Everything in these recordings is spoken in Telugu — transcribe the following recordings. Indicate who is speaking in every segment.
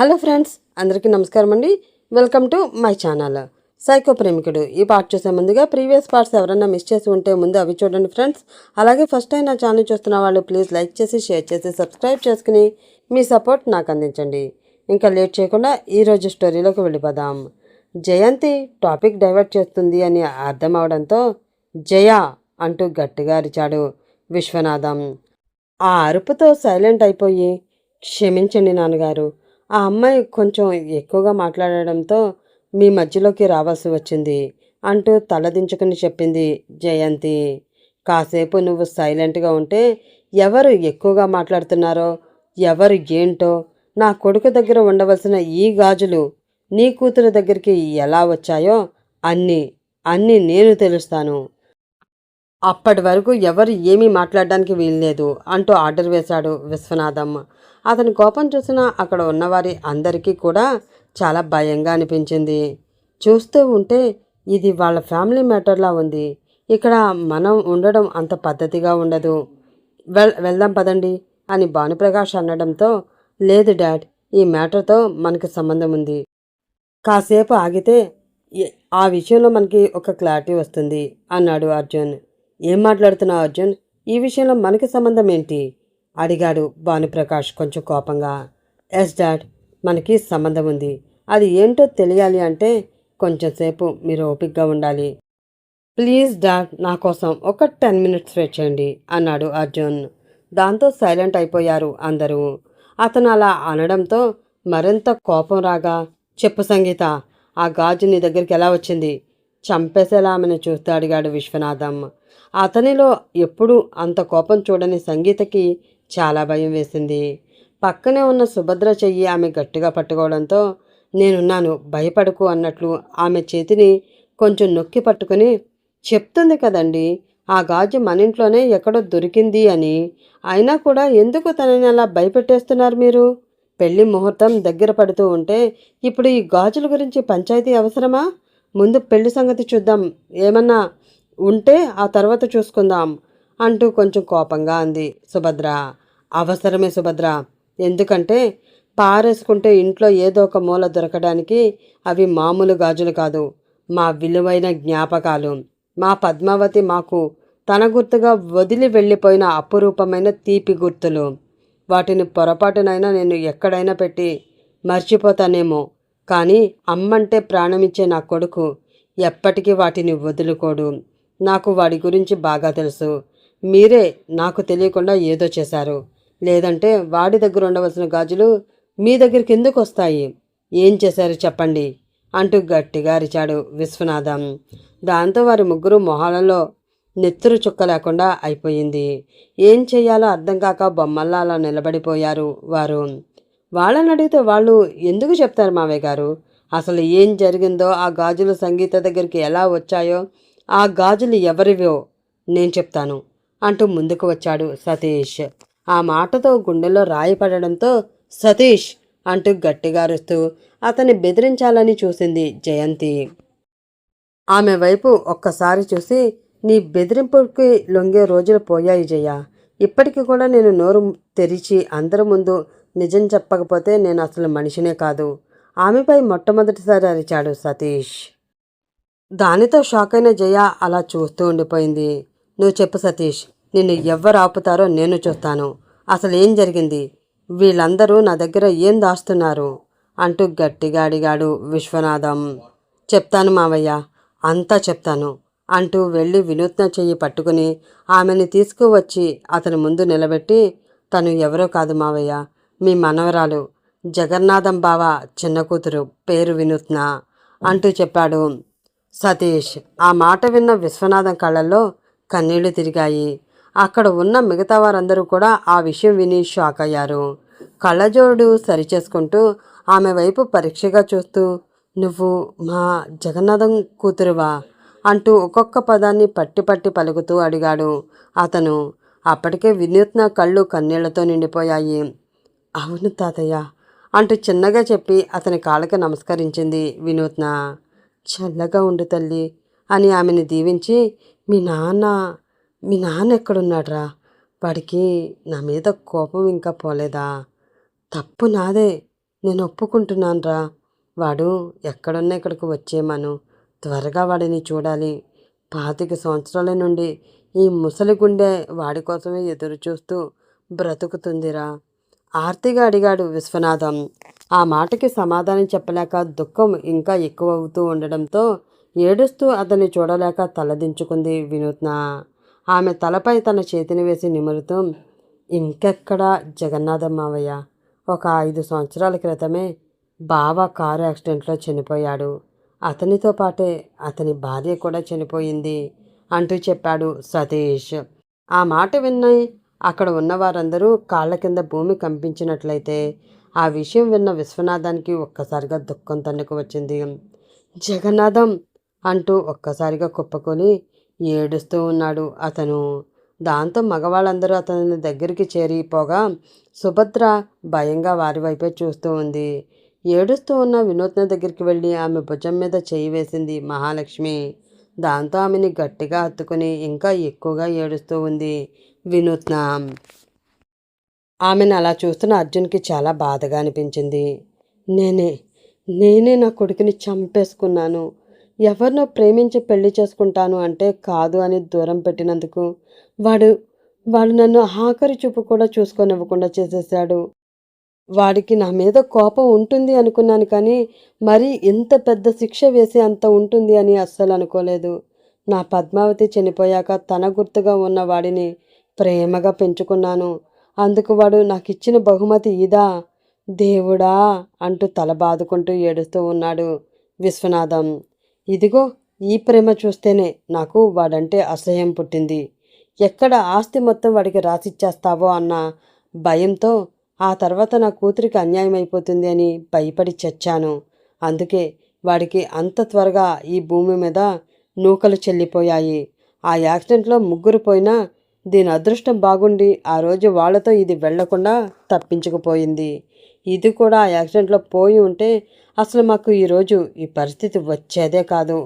Speaker 1: హలో ఫ్రెండ్స్ అందరికీ నమస్కారం అండి. Welcome to my channel. Psycho ప్రేమికుడు. ఈ పార్ట్ చూసే ముందుగా ప్రీవియస్ పార్ట్స్ ఎవరైనా మిస్ చేసి ఉంటే ముందు అవి చూడండి ఫ్రెండ్స్. అలాగే ఫస్ట్ టైం నా ఛానల్ చూస్తున్న వాళ్ళు ప్లీజ్ లైక్ చేసి షేర్ చేసి సబ్స్క్రైబ్ చేసుకుని మీ సపోర్ట్ నాకు అందించండి. ఇంకా లేట్ చేయకుండా ఈరోజు స్టోరీలోకి వెళ్ళిపోదాం. జయంతి టాపిక్ డైవర్ట్ చేస్తుంది అని అర్థం అవడంతో జయ అంటూ గట్టిగా అరిచాడు విశ్వనాథం. ఆ అరుపుతో సైలెంట్ అయిపోయి క్షమించండి నాన్నగారు. ఆ అమ్మాయి కొంచెం ఎక్కువగా మాట్లాడడంతో మీ మధ్యలోకి రావాల్సి వచ్చింది అంటూ తలదించుకుని చెప్పింది జయంతి. కాసేపు నువ్వు సైలెంట్గా ఉంటే ఎవరు ఎక్కువగా మాట్లాడుతున్నారో ఎవరు ఏంటో నా కొడుకు దగ్గర ఉండవలసిన ఈ గాజులు నీ కూతురు దగ్గరికి ఎలా వచ్చాయో అన్నీ అన్నీ నేను తెలుస్తాను. అప్పటి వరకు ఎవరు ఏమీ మాట్లాడడానికి వీల్లేదు అంటూ ఆర్డర్ వేశాడు విశ్వనాథమ్మ. అతని కోపం చూసిన అక్కడ ఉన్నవారి అందరికీ కూడా చాలా భయంగా అనిపించింది. చూస్తూ ఉంటే ఇది వాళ్ళ ఫ్యామిలీ మ్యాటర్లా ఉంది. ఇక్కడ మనం ఉండడం అంత పద్ధతిగా ఉండదు. వెల్ వెళ్దాం పదండి అని భానుప్రకాష్ అనడంతో లేదు డాడ్ ఈ మ్యాటర్తో మనకి సంబంధం ఉంది. కాసేపు ఆగితే ఆ విషయంలో మనకి ఒక క్లారిటీ వస్తుంది అన్నాడు అర్జున్. ఏం మాట్లాడుతున్నావు అర్జున్? ఈ విషయంలో మనకి సంబంధం ఏంటి? అడిగాడు భానుప్రకాష్ కొంచెం కోపంగా. ఎస్ డాడ్ మనకి సంబంధం ఉంది. అది ఏంటో తెలియాలి అంటే కొంచెం సేపు మీరు ఓపిక్గా ఉండాలి. ప్లీజ్ డాడ్ నా కోసం ఒక టెన్ మినిట్స్ వెయిట్ చేయండి అన్నాడు అర్జున్. దాంతో సైలెంట్ అయిపోయారు అందరూ. అతను అలా అనడంతో మరింత కోపం రాగా చెప్పు సంగీత ఆ గాజు నీ దగ్గరికి ఎలా వచ్చింది? చంపేసేలా ఆమెను చూస్తూ అడిగాడు విశ్వనాథం. అతనిలో ఎప్పుడూ అంత కోపం చూడని సంగీతకి చాలా భయం వేసింది. పక్కనే ఉన్న సుభద్ర చెయ్యి ఆమె గట్టిగా పట్టుకోవడంతో నేనున్నాను భయపడకు అన్నట్లు ఆమె చేతిని కొంచెం నొక్కి పట్టుకుని చెప్తుంది కదండి ఆ గాజు మన ఇంట్లోనే ఎక్కడో దొరికింది అని. అయినా కూడా ఎందుకు తనని అలా భయపెట్టేస్తున్నారు మీరు? పెళ్ళి ముహూర్తం దగ్గర పడుతూ ఉంటే ఇప్పుడు ఈ గాజుల గురించి పంచాయతీ అవసరమా? ముందు పెళ్ళి సంగతి చూద్దాం. ఏమన్నా ఉంటే ఆ తర్వాత చూసుకుందాం అంటూ కొంచెం కోపంగా అంది సుభద్ర. అవసరమే సుభద్ర. ఎందుకంటే పారేసుకుంటే ఇంట్లో ఏదో ఒక మూల దొరకడానికి అవి మామూలు గాజులు కాదు. మా విలువైన జ్ఞాపకాలు. మా పద్మావతి మాకు తన గుర్తుగా వదిలి వెళ్ళిపోయిన అపురూపమైన తీపి గుర్తులు. వాటిని పొరపాటునైనా నేను ఎక్కడైనా పెట్టి మర్చిపోతానేమో. కానీ అమ్మంటే ప్రాణమిచ్చే నా కొడుకు ఎప్పటికీ వాటిని వదులుకోడు. నాకు వాడి గురించి బాగా తెలుసు. మీరే నాకు తెలియకుండా ఏదో చేశారు. లేదంటే వాడి దగ్గర ఉండవలసిన గాజులు మీ దగ్గరికి ఎందుకు వస్తాయి. ఏం చేశారు చెప్పండి? అంటూ గట్టిగా అరిచాడు విశ్వనాథం. దాంతో వారి ముగ్గురు మొహాలలో నెత్తురు చుక్క లేకుండా అయిపోయింది. ఏం చేయాలో అర్థం కాక బొమ్మల్లా అలా నిలబడిపోయారు వారు. వాళ్ళని అడిగితే వాళ్ళు ఎందుకు చెప్తారు మావయ్య గారు? అసలు ఏం జరిగిందో ఆ గాజులు సంగీత దగ్గరికి ఎలా వచ్చాయో ఆ గాజులు ఎవరివో నేను చెప్తాను అంటూ ముందుకు వచ్చాడు సతీష్. ఆ మాటతో గుండెలో రాయి పడడంతో సతీష్ అంటూ గట్టిగా అరుస్తూ అతన్ని బెదిరించాలని చూసింది జయంతి. ఆమె వైపు ఒక్కసారి చూసి నీ బెదిరింపుకి లొంగే రోజులు పోయాయి జయ. ఇప్పటికీ కూడా నేను నోరు తెరిచి అందరి ముందు నిజం చెప్పకపోతే నేను అసలు మనిషినే కాదు. ఆమెపై మొట్టమొదటిసారి అరిచాడు సతీష్. దానితో షాక్ అయిన జయ అలా చూస్తూ ఉండిపోయింది. నువ్వు చెప్పు సతీష్ నిన్ను ఎవ్వరు ఆపుతారో నేను చూస్తాను. అసలు ఏం జరిగింది? వీళ్ళందరూ నా దగ్గర ఏం దాస్తున్నారు? అంటూ గట్టిగా అడిగాడు విశ్వనాథం. చెప్తాను మావయ్య అంతా చెప్తాను అంటూ వెళ్ళి వినూత్న చెయ్యి పట్టుకుని ఆమెని తీసుకువచ్చి అతని ముందు నిలబెట్టి తను ఎవరో కాదు మావయ్య మీ మనవరాలు జగన్నాథం బావ చిన్న కూతురు పేరు వినూత్న అంటూ చెప్పాడు. సతీష్ ఆ మాట విన్న విశ్వనాథం కళ్ళల్లో కన్నీళ్ళు తిరిగాయి. అక్కడ ఉన్న మిగతా వారందరూ కూడా ఆ విషయం విని షాక్ అయ్యారు. కళ్ళజోడు సరిచేసుకుంటూ ఆమె వైపు పరీక్షగా చూస్తూ నువ్వు మా జగన్నాథం కూతురువా? అంటూ ఒక్కొక్క పదాన్ని పట్టి పట్టి పలుకుతూ అడిగాడు. అతను అప్పటికే వినూత్న కళ్ళు కన్నీళ్ళతో నిండిపోయాయి. అవును తాతయ్య అంటూ చిన్నగా చెప్పి అతని కాళ్ళకి నమస్కరించింది వినూత్న. చల్లగా ఉండు తల్లి అని ఆమెను దీవించి మీ నాన్న మీ నాన్న ఎక్కడున్నాడ్రా? వాడికి నా మీద కోపం ఇంకా పోలేదా? తప్పు నాదే. నేను ఒప్పుకుంటున్నానురా. వాడు ఎక్కడున్నా ఇక్కడికి వచ్చేమను త్వరగా వాడిని చూడాలి. పాతిక సంవత్సరాల నుండి ఈ ముసలి గుండె వాడి కోసమే ఎదురు చూస్తూ బ్రతుకుతుందిరా. ఆర్తిగా అడిగాడు విశ్వనాథం. ఆ మాటకి సమాధానం చెప్పలేక దుఃఖం ఇంకా ఎక్కువ అవుతూ ఉండడంతో ఏడుస్తూ అతన్ని చూడలేక తలదించుకుంది వినూత్న. ఆమె తలపై తన చేతిని వేసి నిమురుతూ ఇంకెక్కడా జగన్నాథం మావయ్య ఒక ఐదు సంవత్సరాల క్రితమే బావ కారు యాక్సిడెంట్లో చనిపోయాడు. అతనితో పాటే అతని భార్య కూడా చనిపోయింది అంటూ చెప్పాడు సతీష్. ఆ మాట విన్నాయి అక్కడ ఉన్న వారందరూ కాళ్ళ కింద భూమి కంపించినట్లయితే ఆ విషయం విన్న విశ్వనాథానికి ఒక్కసారిగా దుఃఖం తన్నుకు వచ్చింది. జగన్నాథం అంటూ ఒక్కసారిగా కుప్పకొని ఏడుస్తూ ఉన్నాడు. అతను దాంతో మగవాళ్ళందరూ అతని దగ్గరికి చేరిపోగా సుభద్ర భయంగా వారి వైపే చూస్తూ ఉంది. ఏడుస్తూ ఉన్న వినూత్న దగ్గరికి వెళ్ళి ఆమె భుజం మీద చేయి వేసింది మహాలక్ష్మి. దాంతో ఆమెని గట్టిగా హత్తుకుని ఇంకా ఎక్కువగా ఏడుస్తూ ఉంది వినూత్న. ఆమెను అలా చూస్తున్న అర్జున్కి చాలా బాధగా అనిపించింది. నేనే నేనే నా కొడుకుని చంపేసుకున్నాను. ఎవరినో ప్రేమించి పెళ్ళి చేసుకుంటాను అంటే కాదు అని దూరం పెట్టినందుకు వాడు వాడు నన్ను ఆఖరి చూపు కూడా చూసుకొనివ్వకుండా చేసేసాడు వాడికి నా మీద కోపం ఉంటుంది అనుకున్నాను కానీ మరి ఇంత పెద్ద శిక్ష వేసే అంత ఉంటుంది అని అస్సలు అనుకోలేదు. నా పద్మావతి చనిపోయాక తన గుర్తుగా ఉన్న వాడిని ప్రేమగా పెంచుకున్నాను. అందుకు వాడు నాకు ఇచ్చిన బహుమతి ఇదా? దేవుడా అంటూ తల బాదుకుంటూ ఏడుస్తూ ఉన్నాడు విశ్వనాథం. ఇదిగో ఈ ప్రేమ చూస్తేనే నాకు వాడంటే అసహ్యం పుట్టింది. ఎక్కడ ఆస్తి మొత్తం వాడికి రాసిచ్చేస్తావో అన్న భయంతో ఆ తర్వాత నా కూతురికి అన్యాయం అయిపోతుంది అని భయపడి చచ్చాను. అందుకే వాడికి అంత త్వరగా ఈ భూమి మీద నూకలు చెల్లిపోయాయి. ఆ యాక్సిడెంట్లో ముగ్గురు పోయినా దీని అదృష్టం బాగుండి ఆ రోజు వాళ్ళతో ఇది వెళ్ళకుండా తప్పించుకుపోయింది. ఇది కూడా ఆ యాక్సిడెంట్లో పోయి ఉంటే అసలు మాకు ఈరోజు ఈ పరిస్థితి వచ్చేదే కాదు.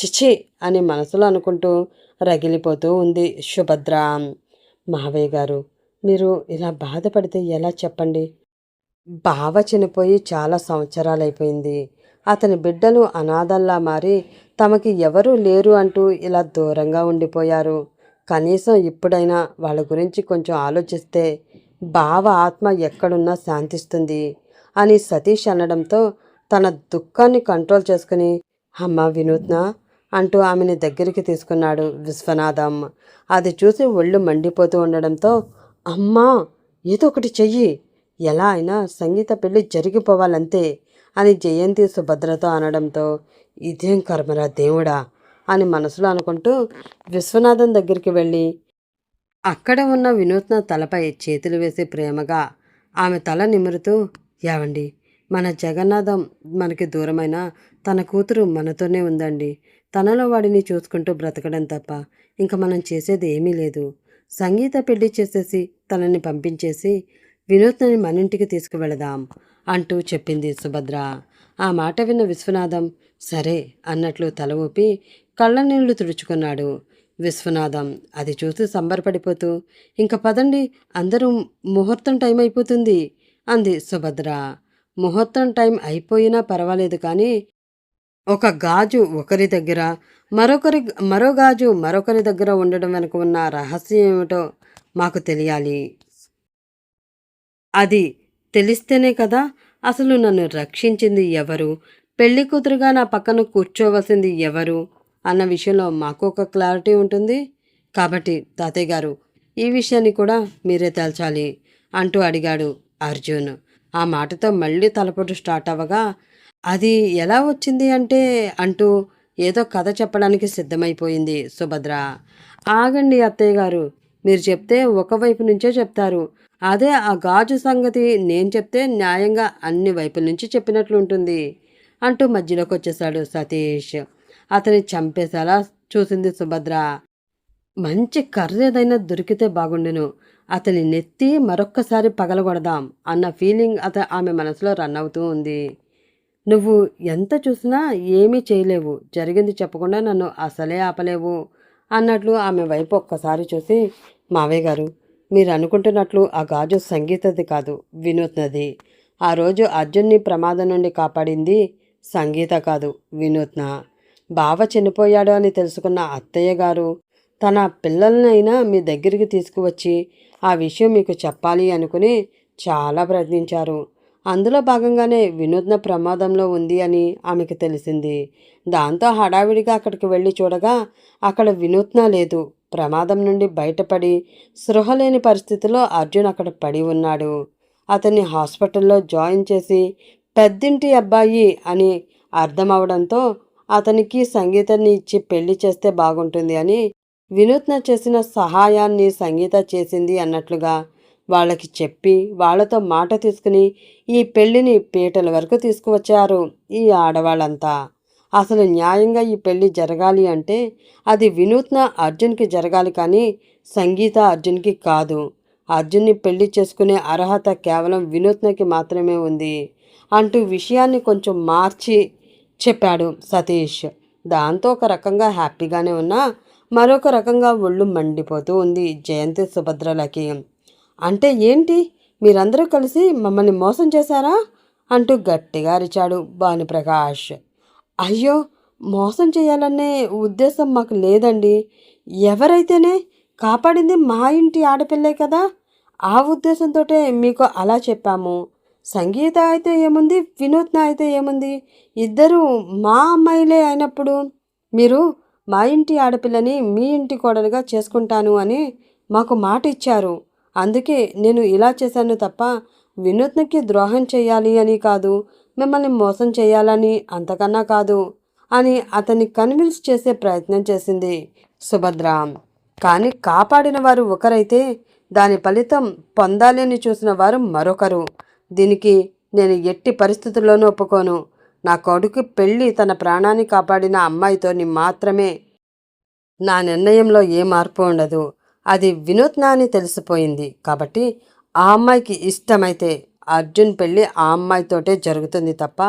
Speaker 1: చిచి అని మనసులో అనుకుంటూ రగిలిపోతూ ఉంది సుభద్ర. మావయ్య గారు మీరు ఇలా బాధపడితే ఎలా చెప్పండి? బావ చనిపోయి చాలా సంవత్సరాలైపోయింది. అతని బిడ్డలు అనాథల్లా మారి తమకి ఎవరూ లేరు అంటూ ఇలా దూరంగా ఉండిపోయారు. కనీసం ఇప్పుడైనా వాళ్ళ గురించి కొంచెం ఆలోచిస్తే బావ ఆత్మ ఎక్కడున్నా శాంతిస్తుంది అని సతీష్ అనడంతో తన దుఃఖాన్ని కంట్రోల్ చేసుకుని అమ్మ వినూత్న అంటూ ఆమెని దగ్గరికి తీసుకున్నాడు విశ్వనాథం. అది చూసి ఒళ్ళు మండిపోతూ ఉండడంతో అమ్మా ఏదో ఒకటి చెయ్యి. ఎలా అయినా సంగీత పెళ్ళి జరిగిపోవాలంతే అని జయంతి సుభద్రతో అనడంతో ఇదేం కర్మరా దేవుడా? అని మనసులో అనుకుంటూ విశ్వనాథం దగ్గరికి వెళ్ళి అక్కడ ఉన్న వినూత్న తలపై చేతులు వేసి ప్రేమగా ఆమె తల నిమురుతూ యావండి మన జగన్నాథం మనకి దూరమైన? తన కూతురు మనతోనే ఉందండి. తనలో వాడిని చూసుకుంటూ బ్రతకడం తప్ప ఇంకా మనం చేసేది ఏమీ లేదు. సంగీత పెళ్ళి చేసేసి తనని పంపించేసి వినూత్నని మన ఇంటికి తీసుకువెళదాం అంటూ చెప్పింది సుభద్ర. ఆ మాట విన్న విశ్వనాథం సరే అన్నట్లు తల ఊపి కళ్ళ నీళ్ళు తుడుచుకున్నాడు. విశ్వనాథం అది చూసి సంబరపడిపోతూ ఇంక పదండి అందరూ ముహూర్తం టైం అయిపోతుంది అంది సుభద్ర. ముహూర్తం టైం అయిపోయినా పర్వాలేదు కానీ ఒక గాజు ఒకరి దగ్గర మరొకరి మరో గాజు మరొకరి దగ్గర ఉండడం వెనుక ఉన్న రహస్యం ఏమిటో మాకు తెలియాలి. అది తెలిస్తేనే కదా అసలు నన్ను రక్షించింది ఎవరు? పెళ్ళి కూతురుగా నా పక్కన కూర్చోవలసింది ఎవరు? అన్న విషయంలో మాకు ఒక క్లారిటీ ఉంటుంది. కాబట్టి తాతయ్య గారు ఈ విషయాన్ని కూడా మీరే తేల్చాలి అంటూ అడిగాడు అర్జున్. ఆ మాటతో మళ్ళీ తలపొట్టు స్టార్ట్ అవ్వగా అది ఎలా వచ్చింది అంటే అంటూ ఏదో కథ చెప్పడానికి సిద్ధమైపోయింది సుభద్ర. ఆగండి అత్తయ్య గారు మీరు చెప్తే ఒకవైపు నుంచే చెప్తారు. అదే ఆ గాజు సంగతి నేను చెప్తే న్యాయంగా అన్ని వైపుల నుంచి చెప్పినట్లు ఉంటుంది అంటూ మధ్యలోకి వచ్చేసాడు సతీష్. అతని చంపేసేలా చూసింది సుభద్ర. మంచి కర్ర ఏదైనా దొరికితే బాగుండును. అతని నెత్తి మరొక్కసారి పగలగొడదాం అన్న ఫీలింగ్ అత ఆమె మనసులో రన్ అవుతూ ఉంది. నువ్వు ఎంత చూసినా ఏమీ చేయలేవు. జరిగింది చెప్పకుండా నన్ను అసలే ఆపలేవు అన్నట్లు ఆమె వైపు ఒక్కసారి చూసి మావయ్య గారు మీరు అనుకుంటున్నట్లు ఆ గాజు సంగీతది కాదు వినూత్నది. ఆ రోజు అర్జున్ని ప్రమాదం నుండి కాపాడింది సంగీత కాదు వినూత్న. బావ చనిపోయాడు అని తెలుసుకున్న అత్తయ్య గారు తన పిల్లలనైనా మీ దగ్గరికి తీసుకువచ్చి ఆ విషయం మీకు చెప్పాలి అనుకుని చాలా ప్రయత్నించారు. అందులో భాగంగానే వినూత్న ప్రమాదంలో ఉంది అని ఆమెకు తెలిసింది. దాంతో హడావిడిగా అక్కడికి వెళ్ళి చూడగా అక్కడ వినూత్న లేదు. ప్రమాదం నుండి బయటపడి సృహలేని లేని పరిస్థితిలో అర్జున్ అక్కడ పడి ఉన్నాడు. అతన్ని హాస్పిటల్లో జాయిన్ చేసి పెద్దింటి అబ్బాయి అని అర్థమవడంతో అతనికి సంగీతాన్ని ఇచ్చి పెళ్ళి చేస్తే బాగుంటుంది అని వినూత్న చేసిన సహాయాన్ని సంగీత చేసింది అన్నట్లుగా వాళ్ళకి చెప్పి వాళ్ళతో మాట తీసుకుని ఈ పెళ్ళిని పీటల వరకు తీసుకువచ్చారు ఈ ఆడవాళ్ళంతా. అసలు న్యాయంగా ఈ పెళ్ళి జరగాలి అంటే అది వినూత్న అర్జున్కి జరగాలి కానీ సంగీత అర్జున్కి కాదు. అర్జున్ని పెళ్ళి చేసుకునే అర్హత కేవలం వినూత్నకి మాత్రమే ఉంది. అంటూ విషయాన్ని కొంచెం మార్చి చెప్పాడు సతీష్. దాంతో ఒక రకంగా హ్యాపీగానే ఉన్నా మరొక రకంగా ఒళ్ళు మండిపోతూ ఉంది జయంతి సుభద్రలకి. అంటే ఏంటి? మీరందరూ కలిసి మమ్మల్ని మోసం చేశారా? అంటూ గట్టిగా అరిచాడు భానుప్రకాష్. అయ్యో మోసం చేయాలనే ఉద్దేశం మాకు లేదండి. ఎవరైతేనే కాపాడింది మా ఇంటి ఆడపిల్లే కదా? ఆ ఉద్దేశంతో మీకు అలా చెప్పాము. సంగీత అయితే ఏముంది? వినూత్న అయితే ఏముంది? ఇద్దరు మా అమ్మాయిలే అయినప్పుడు మీరు మా ఇంటి ఆడపిల్లని మీ ఇంటి కోడలుగా చేసుకుంటాను అని మాకు మాట ఇచ్చారు. అందుకే నేను ఇలా చేశాను తప్ప వినూత్నకి ద్రోహం చేయాలి అని కాదు మిమ్మల్ని మోసం చేయాలని అంతకన్నా కాదు అని అతన్ని కన్విన్స్ చేసే ప్రయత్నం చేసింది సుభద్ర కానీ కాపాడిన వారు ఒకరైతే దాని ఫలితం పొందాలి అని చూసిన వారు మరొకరు. దీనికి నేను ఎట్టి పరిస్థితుల్లోనూ ఒప్పుకోను. నా కొడుకు పెళ్ళి తన ప్రాణాన్ని కాపాడిన అమ్మాయితోని మాత్రమే. నా నిర్ణయంలో ఏ మార్పు ఉండదు. అది వినూత్న అని తెలిసిపోయింది. కాబట్టి ఆ అమ్మాయికి ఇష్టమైతే అర్జున్ పెళ్ళి ఆ అమ్మాయితోటే జరుగుతుంది తప్ప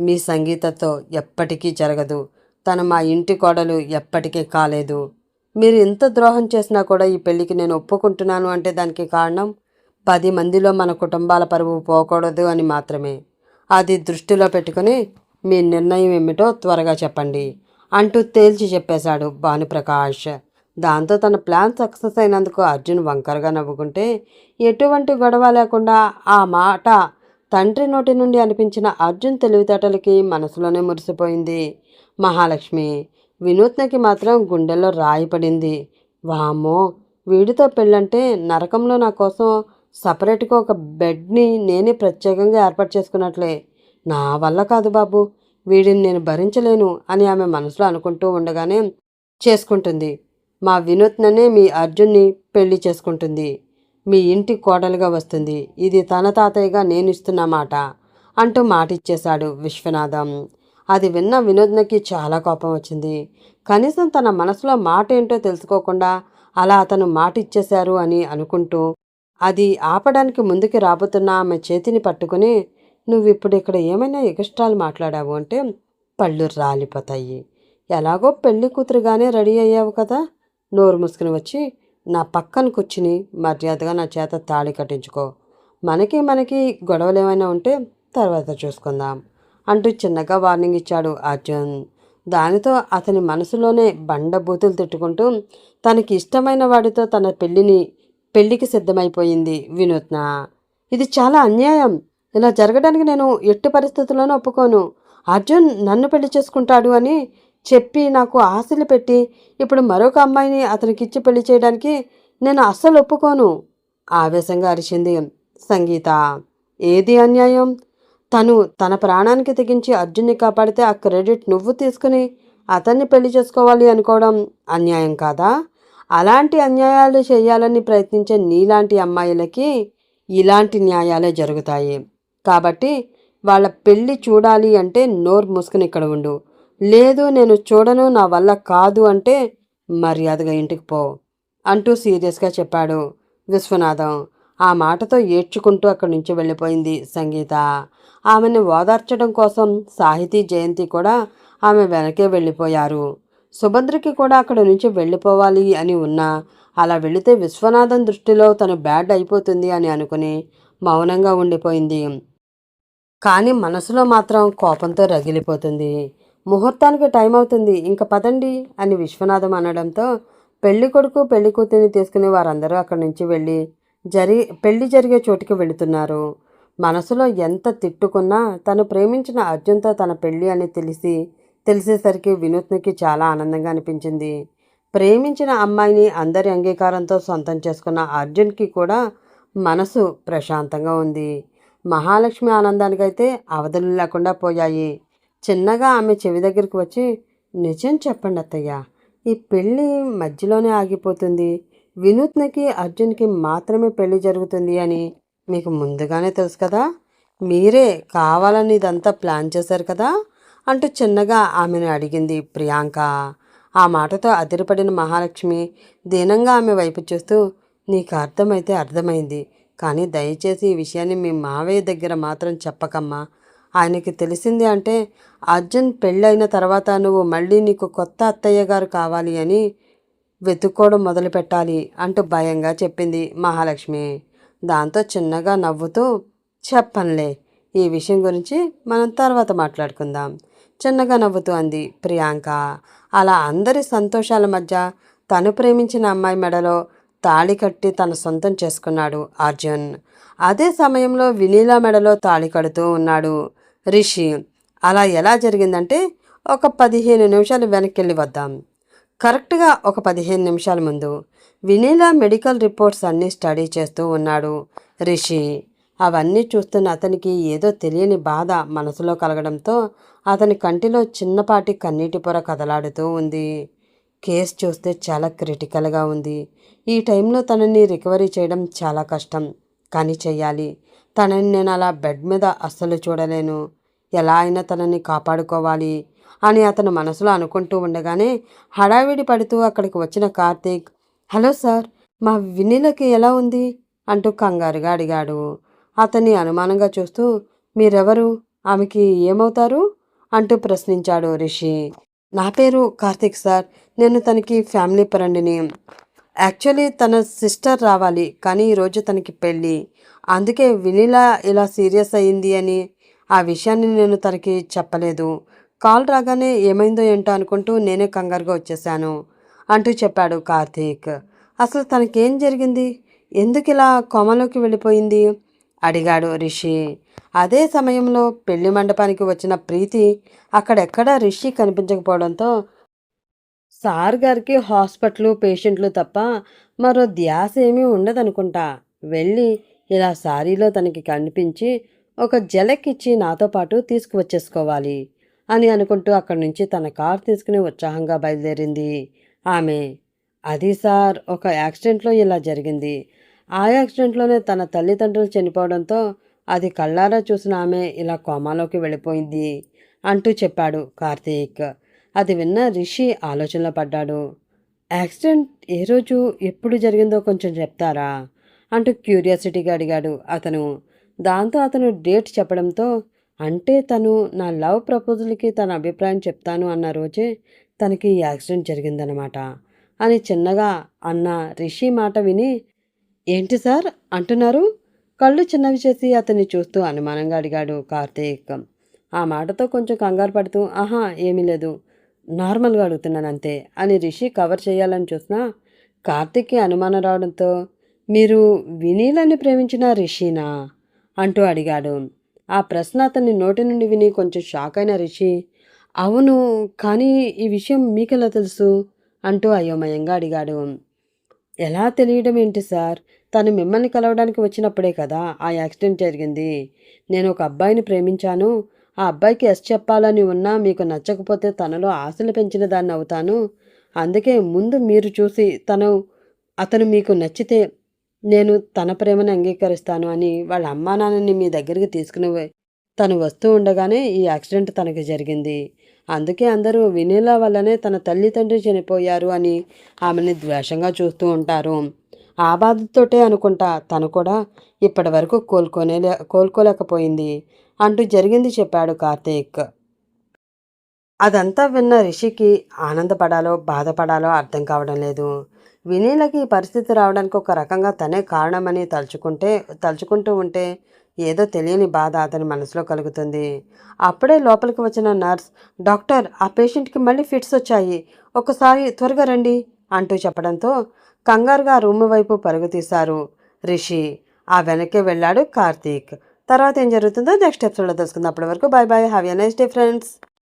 Speaker 1: మీ సంగీతతో ఎప్పటికీ జరగదు. తను మా ఇంటి కోడలు ఎప్పటికీ కాలేదు. మీరు ఎంత ద్రోహం చేసినా కూడా ఈ పెళ్ళికి నేను ఒప్పుకుంటున్నాను అంటే దానికి కారణం పది మందిలో మన కుటుంబాల పరువు పోకూడదు అని మాత్రమే. అది దృష్టిలో పెట్టుకుని మీ నిర్ణయం ఏమిటో త్వరగా చెప్పండి అంటూ తేల్చి చెప్పేశాడు భానుప్రకాష్. దాంతో తన ప్లాన్ సక్సెస్ అయినందుకు అర్జున్ వంకరగా నవ్వుకుంటే ఎటువంటి గొడవ లేకుండా ఆ మాట తండ్రి నోటి నుండి అనిపించిన అర్జున్ తెలివితేటలకి మనసులోనే మురిసిపోయింది. మహాలక్ష్మి వినూత్నకి మాత్రం గుండెల్లో రాయి పడింది. వామ్మో వీడితో పెళ్ళంటే నరకంలో నా కోసం సపరేట్గా ఒక బెడ్ని నేనే ప్రత్యేకంగా ఏర్పాటు చేసుకున్నట్లే. నా వల్ల కాదు బాబు. వీడిని నేను భరించలేను అని ఆమె మనసులో అనుకుంటూ ఉండగానే చేసుకుంటుంది. మా వినూత్ననే మీ అర్జున్ని పెళ్ళి చేసుకుంటుంది. మీ ఇంటి కోడలుగా వస్తుంది. ఇది తన తాతయ్యగా నేను ఇస్తున్న మాట అంటూ మాట ఇచ్చేశాడు విశ్వనాథం. అది విన్న వినోద్నకి చాలా కోపం వచ్చింది. కనీసం తన మనసులో మాట ఏంటో తెలుసుకోకుండా అలా అతను మాట ఇచ్చేశారు అని అనుకుంటూ అది ఆపడానికి ముందుకు రాబోతున్న ఆమె చేతిని పట్టుకుని నువ్వు ఇప్పుడు ఇక్కడ ఏమైనా ఎగస్ట్రాలు మాట్లాడావు అంటే పళ్ళు రాలిపోతాయి. ఎలాగో పెళ్ళి కూతురుగానే రెడీ అయ్యావు కదా నోరు మూసుకుని వచ్చి నా పక్కన కూర్చుని మర్యాదగా నా చేత తాళి కట్టించుకో. మనకి మనకి గొడవలు ఏమైనా ఉంటే తర్వాత చూసుకుందాం అంటూ చిన్నగా వార్నింగ్ ఇచ్చాడు అర్జున్. దానితో అతని మనసులోనే బండబూతులు తిట్టుకుంటూ తనకి ఇష్టమైన వాడితో తన పెళ్ళిని పెళ్ళికి సిద్ధమైపోయింది వినూత్న. ఇది చాలా అన్యాయం. ఇలా జరగడానికి నేను ఎట్టి పరిస్థితుల్లోనూ ఒప్పుకోను. అర్జున్ నన్ను పెళ్ళి చేసుకుంటాడు అని చెప్పి నాకు ఆశలు పెట్టి ఇప్పుడు మరొక అమ్మాయిని అతనికి ఇచ్చి పెళ్ళి చేయడానికి నేను అస్సలు ఒప్పుకోను. ఆవేశంగా అరిచింది సంగీత. ఏది అన్యాయం? తను తన ప్రాణానికి తెగించి అర్జున్ని కాపాడితే ఆ క్రెడిట్ నువ్వు తీసుకుని అతన్ని పెళ్ళి చేసుకోవాలి అనుకోవడం అన్యాయం కాదా? అలాంటి అన్యాయాలు చేయాలని ప్రయత్నించే నీలాంటి అమ్మాయిలకి ఇలాంటి న్యాయాలే జరుగుతాయి. కాబట్టి వాళ్ళ పెళ్ళి చూడాలి అంటే నోరు మూసుకుని ఇక్కడ ఉండు. లేదు నేను చూడను నా వల్ల కాదు అంటే మర్యాదగా ఇంటికి పో అంటూ సీరియస్గా చెప్పాడు విశ్వనాథం. ఆ మాటతో ఏడ్చుకుంటూ అక్కడి నుంచి వెళ్ళిపోయింది సంగీత. ఆమెను ఓదార్చడం కోసం సాహితీ జయంతి కూడా ఆమె వెనకే వెళ్ళిపోయారు. సుభద్రకి కూడా అక్కడ నుంచి వెళ్ళిపోవాలి అని ఉన్నా అలా వెళితే విశ్వనాథం దృష్టిలో తను బ్యాడ్ అయిపోతుంది అని అనుకుని మౌనంగా ఉండిపోయింది. కానీ మనసులో మాత్రం కోపంతో రగిలిపోతుంది. ముహూర్తానికి టైం అవుతుంది ఇంక పదండి అని విశ్వనాథం అనడంతో పెళ్ళి కొడుకు పెళ్ళి కూతురిని తీసుకుని వారందరూ అక్కడి నుంచి వెళ్ళి జరి పెళ్ళి జరిగే చోటికి వెళుతున్నారు. మనసులో ఎంత తిట్టుకున్నా తను ప్రేమించిన అర్జున్తో తన పెళ్ళి అని తెలిసి తెలిసేసరికి వినూత్నికి చాలా ఆనందంగా అనిపించింది. ప్రేమించిన అమ్మాయిని అందరి అంగీకారంతో సొంతం చేసుకున్న అర్జున్కి కూడా మనసు ప్రశాంతంగా ఉంది. మహాలక్ష్మి ఆనందానికైతే అవధులు లేకుండా పోయాయి. చిన్నగా ఆమె చెవి దగ్గరికి వచ్చి నిజం చెప్పండి అత్తయ్య ఈ పెళ్ళి మధ్యలోనే ఆగిపోతుంది. వినూత్నకి అర్జున్కి మాత్రమే పెళ్ళి జరుగుతుంది అని మీకు ముందుగానే తెలుసు కదా? మీరే కావాలని ఇదంతా ప్లాన్ చేశారు కదా? అంటూ చిన్నగా ఆమెను అడిగింది ప్రియాంక. ఆ మాటతో అదిరిపడిన మహాలక్ష్మి దీనంగా ఆమె వైపు చూస్తూ నీకు అర్థమైతే అర్థమైంది కానీ దయచేసి ఈ విషయాన్ని మీ మావయ్య దగ్గర మాత్రం చెప్పకమ్మా. ఆయనకి తెలిసింది అంటే అర్జున్ పెళ్ళైన తర్వాత నువ్వు మళ్ళీ నీకు కొత్త అత్తయ్య గారు కావాలి అని వెతుక్కోవడం మొదలు పెట్టాలి అంటూ భయంగా చెప్పింది మహాలక్ష్మి. దాంతో చిన్నగా నవ్వుతూ చెప్పనులే ఈ విషయం గురించి మనం తర్వాత మాట్లాడుకుందాం. చిన్నగా నవ్వుతూ అంది ప్రియాంక. అలా అందరి సంతోషాల మధ్య తను ప్రేమించిన అమ్మాయి మెడలో తాళి కట్టి తన సొంతం చేసుకున్నాడు అర్జున్. అదే సమయంలో వినీలా మెడలో తాళి కడుతూ ఉన్నాడు రిషి. అలా ఎలా జరిగిందంటే ఒక పదిహేను నిమిషాలు వెనక్కి వెళ్ళి వద్దాం. కరెక్ట్గా ఒక పదిహేను నిమిషాల ముందు వినీలా మెడికల్ రిపోర్ట్స్ అన్నీ స్టడీ చేస్తూ ఉన్నాడు రిషి. అవన్నీ చూస్తున్న అతనికి ఏదో తెలియని బాధ మనసులో కలగడంతో అతని కంటిలో చిన్నపాటి కన్నీటి పొర కదలాడుతూ ఉంది. కేసు చూస్తే చాలా క్రిటికల్గా ఉంది. ఈ టైంలో తనని రికవరీ చేయడం చాలా కష్టం. కానీ చెయ్యాలి. తనని నేను అలా బెడ్ మీద అస్సలు చూడలేను. ఎలా అయినా తనని కాపాడుకోవాలి అని అతను మనసులో అనుకుంటూ ఉండగానే హడావిడి పడుతూ అక్కడికి వచ్చిన కార్తీక్ హలో సార్ మా వినీలకి ఎలా ఉంది? అంటూ కంగారుగా అడిగాడు. అతన్ని అనుమానంగా చూస్తూ మీరెవరు? ఆమెకి ఏమవుతారు? అంటూ ప్రశ్నించాడు రిషి. నా పేరు కార్తీక్ సార్. నేను తనకి ఫ్యామిలీ ఫ్రెండ్ని యాక్చువల్లీ తన సిస్టర్ రావాలి కానీ ఈరోజు తనకి పెళ్ళి. అందుకే వినీలా ఇలా సీరియస్ అయ్యింది అని ఆ విషయాన్ని నేను తనకి చెప్పలేదు. కాల్ రాగానే ఏమైందో ఏంటో అనుకుంటూ నేనే కంగారుగా వచ్చేసాను అంటూ చెప్పాడు కార్తీక్. అసలు తనకేం జరిగింది? ఎందుకు ఇలా కోమలోకి వెళ్ళిపోయింది? అడిగాడు రిషి. అదే సమయంలో పెళ్ళి మండపానికి వచ్చిన ప్రీతి అక్కడెక్కడా రిషి కనిపించకపోవడంతో సార్ గారికి హాస్పిటల్ పేషెంట్లు తప్ప మరో ధ్యాస ఏమీ ఉండదనుకుంటా. వెళ్ళి ఇలా సారీలో తనకి కనిపించి ఒక జలకిచ్చి నాతో పాటు తీసుకువచ్చేసుకోవాలి అని అనుకుంటూ అక్కడి నుంచి తన కార్ తీసుకుని ఉత్సాహంగా బయలుదేరింది. ఆమె అది సార్ ఒక యాక్సిడెంట్లో ఇలా జరిగింది. ఆ యాక్సిడెంట్లోనే తన తల్లిదండ్రులు చనిపోవడంతో అది కళ్ళారా చూసిన ఆమె ఇలా కోమాలోకి వెళ్ళిపోయింది అంటూ చెప్పాడు కార్తీక్. అది విన్న రిషి ఆలోచనలో పడ్డాడు. యాక్సిడెంట్ ఏ రోజు ఎప్పుడు జరిగిందో కొంచెం చెప్తారా? అంటూ క్యూరియాసిటీగా అడిగాడు అతను. దాంతో అతను డేట్ చెప్పడంతో అంటే తను నా లవ్ ప్రపోజల్కి తన అభిప్రాయం చెప్తాను అన్న రోజే తనకి ఈ యాక్సిడెంట్ జరిగిందనమాట అని చిన్నగా అన్న రిషి మాట విని ఏంటి సార్? అంటున్నారు? కళ్ళు చిన్నవి చేసి అతన్ని చూస్తూ అనుమానంగా అడిగాడు కార్తీక్. ఆ మాటతో కొంచెం కంగారు పడుతూ ఆహా ఏమీ లేదు. నార్మల్గా అడుగుతున్నాను అంతే అని రిషి కవర్ చేయాలని చూసినా కార్తీక్కి అనుమానం రావడంతో మీరు వినీలని ప్రేమించిన రిషినా? అంటూ అడిగాడు. ఆ ప్రశ్న అతన్ని నోటి నుండి విని కొంచెం షాక్ అయిన రిషి అవును కానీ ఈ విషయం మీకెలా తెలుసు? అంటూ అయోమయంగా అడిగాడు. ఎలా తెలియడం ఏంటి సార్? తను మిమ్మల్ని కలవడానికి వచ్చినప్పుడే కదా ఆ యాక్సిడెంట్ జరిగింది. నేను ఒక అబ్బాయిని ప్రేమించాను. ఆ అబ్బాయికి ఎస్ చెప్పాలని ఉన్నా మీకు నచ్చకపోతే తనలో ఆశలు పెంచిన దాన్ని అవుతాను. అందుకే ముందు మీరు చూసి తను అతను మీకు నచ్చితే నేను తన ప్రేమను అంగీకరిస్తాను అని వాళ్ళ అమ్మా నాన్నని మీ దగ్గరికి తీసుకుని తను వస్తూ ఉండగానే ఈ యాక్సిడెంట్ తనకు జరిగింది. అందుకే అందరూ వినేలా వల్లనే తన తల్లి తండ్రి చనిపోయారు అని ఆమెని ద్వేషంగా చూస్తూ ఉంటారు. ఆ బాధతోటే అనుకుంటా తను కూడా ఇప్పటి వరకు కోలుకోనే కోలుకోలేకపోయింది అంటూ జరిగింది చెప్పాడు కార్తీక్. అదంతా విన్న రిషికి ఆనందపడాలో బాధపడాలో అర్థం కావడం లేదు. వినీలకి ఈ పరిస్థితి రావడానికి ఒక రకంగా తనే కారణమని తలుచుకుంటే తలుచుకుంటూ ఉంటే ఏదో తెలియని బాధ అతని మనసులో కలుగుతుంది. అప్పుడే లోపలికి వచ్చిన నర్స్ డాక్టర్ ఆ పేషెంట్కి మళ్ళీ ఫిట్స్ వచ్చాయి. ఒకసారి త్వరగా రండి అంటూ చెప్పడంతో కంగారుగా రూమ్ వైపు పరుగు తీశారు రిషి ఆ వెనక్కి వెళ్ళాడు కార్తీక్. తర్వాత ఏం జరుగుతుందో నెక్స్ట్ ఎపిసోడ్లో తెలుసుకుందాం. అప్పటి వరకు bye bye have a nice day friends